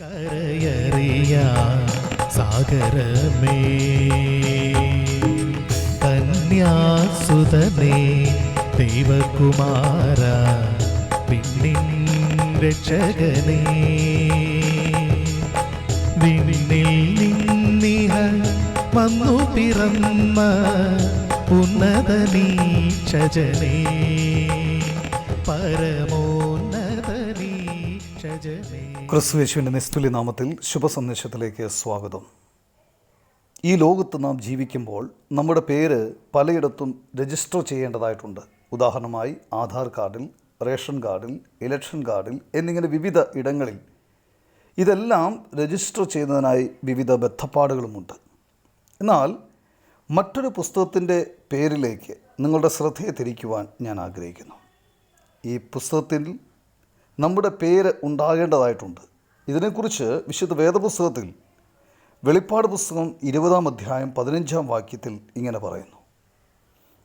കരയറിയാ സാഗരമേ. കന്യാസുതനേ ദൈവകുമാര പിന്നിൻ രക്ഷകനേ. വിണ്ണിൽ നിന്നിഹ വന്നു പിറന്ന ഉന്നതനീക്ഷജനേ ക്രിസ്തുവേശുവിന്റെ നിസ്തുല്യ നാമത്തിൽ ശുഭസന്ദേശത്തിലേക്ക് സ്വാഗതം. ഈ ലോകത്ത് നാം ജീവിക്കുമ്പോൾ നമ്മുടെ പേര് പലയിടത്തും രജിസ്റ്റർ ചെയ്യേണ്ടതായിട്ടുണ്ട്. ഉദാഹരണമായി ആധാർ കാർഡിൽ റേഷൻ കാർഡിൽ ഇലക്ഷൻ കാർഡിൽ എന്നിങ്ങനെ വിവിധ ഇടങ്ങളിൽ. ഇതെല്ലാം രജിസ്റ്റർ ചെയ്യുന്നതിനായി വിവിധ ബന്ധപ്പാടുകളുമുണ്ട് എന്നാൽ മറ്റൊരു പുസ്തകത്തിന്റെ പേരിലേക്ക് നിങ്ങളുടെ ശ്രദ്ധയെ തിരിക്കുവാൻ ഞാൻ ആഗ്രഹിക്കുന്നു. ഈ പുസ്തകത്തിൽ നമ്മുടെ പേര് ഉണ്ടാകേണ്ടതായിട്ടുണ്ട്. ഇതിനെക്കുറിച്ച് വിശുദ്ധ വേദപുസ്തകത്തിൽ വെളിപ്പാട് പുസ്തകം ഇരുപതാം അധ്യായം പതിനഞ്ചാം വാക്യത്തിൽ ഇങ്ങനെ പറയുന്നു.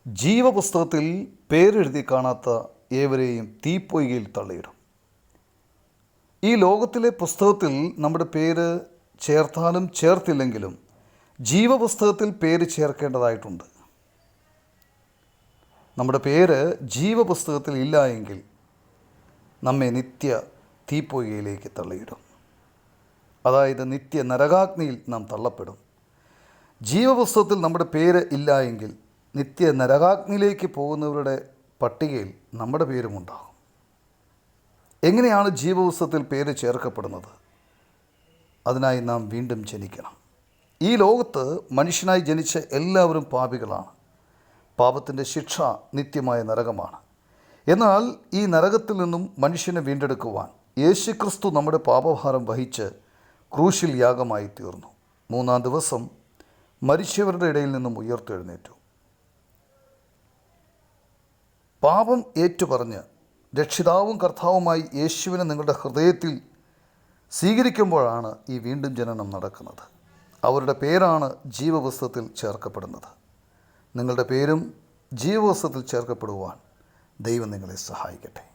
ജീവപുസ്തകത്തിൽ പേരെഴുതി കാണാത്ത ഏവരെയും തീപ്പൊയ്കയിൽ തള്ളിയിടും. ഈ ലോകത്തിലെ പുസ്തകത്തിൽ നമ്മുടെ പേര് ചേർത്താലും ചേർത്തില്ലെങ്കിലും ജീവപുസ്തകത്തിൽ പേര് ചേർക്കേണ്ടതായിട്ടുണ്ട്. നമ്മുടെ പേര് ജീവപുസ്തകത്തിൽ ഇല്ല എങ്കിൽ നമ്മെ നിത്യ തീപ്പൊയ്കയിലേക്ക് തള്ളിയിടും. അതായത് നിത്യ നരകാഗ്നിയിൽ നാം തള്ളപ്പെടും. ജീവപുസ്തകത്തിൽ നമ്മുടെ പേര് ഇല്ല എങ്കിൽ നിത്യ നരകാഗ്നിയിലേക്ക് പോകുന്നവരുടെ പട്ടികയിൽ നമ്മുടെ പേരുമുണ്ടാകും എങ്ങനെയാണ് ജീവപുസ്തകത്തിൽ പേര് ചേർക്കപ്പെടുന്നത്? അതിനായി നാം വീണ്ടും ജനിക്കണം. ഈ ലോകത്ത് മനുഷ്യനായി ജനിച്ച എല്ലാവരും പാപികളാണ്. പാപത്തിന്റെ ശിക്ഷ നിത്യമായ നരകമാണ്. എന്നാൽ ഈ നരകത്തിൽ നിന്നും മനുഷ്യനെ വീണ്ടെടുക്കുവാൻ യേശുക്രിസ്തു നമ്മുടെ പാപഭാരം വഹിച്ച് ക്രൂശിൽ യാഗമായി തീർന്നു. മൂന്നാം ദിവസം മരിച്ചവരുടെ ഇടയിൽ നിന്നും ഉയർത്തെഴുന്നേറ്റു. പാപം ഏറ്റുപറഞ്ഞ് രക്ഷിതാവും കർത്താവുമായി യേശുവിനെ നിങ്ങളുടെ ഹൃദയത്തിൽ സ്വീകരിക്കുമ്പോഴാണ് ഈ വീണ്ടും ജനനം നടക്കുന്നത്. അവരുടെ പേരാണ് ജീവപുസ്തകത്തിൽ ചേർക്കപ്പെടുന്നത്. നിങ്ങളുടെ പേരും ജീവപുസ്തകത്തിൽ ചേർക്കപ്പെടുവാൻ ദൈവം നിങ്ങളെ സഹായിക്കട്ടെ.